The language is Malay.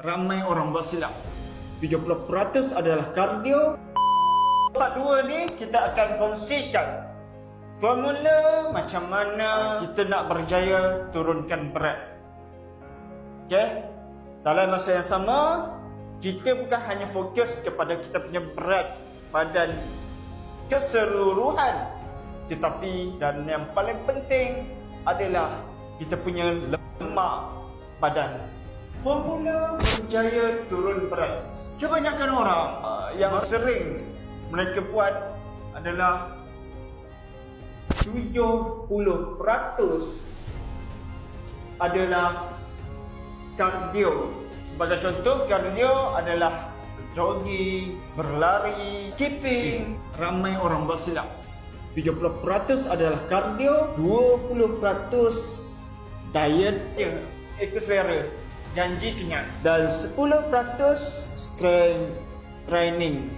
ramai orang buat silap. 70% adalah kardio. Part 2 ni kita akan kongsikan formula macam mana kita nak berjaya turunkan berat. Okey? Dalam masa yang sama, kita bukan hanya fokus kepada kita punya berat badan keseluruhan tetapi dan yang paling penting adalah kita punya lemak badan. Formula berjaya turun berat. Kebanyakan orang uh, yang sering mereka buat adalah 70% adalah kardio. Sebagai contoh, kardio adalah jogging, berlari, skipping. Ramai orang buat silap. 70% adalah kardio, 20% diet yang ekoselera, janji kenyang. Dan 10% strength training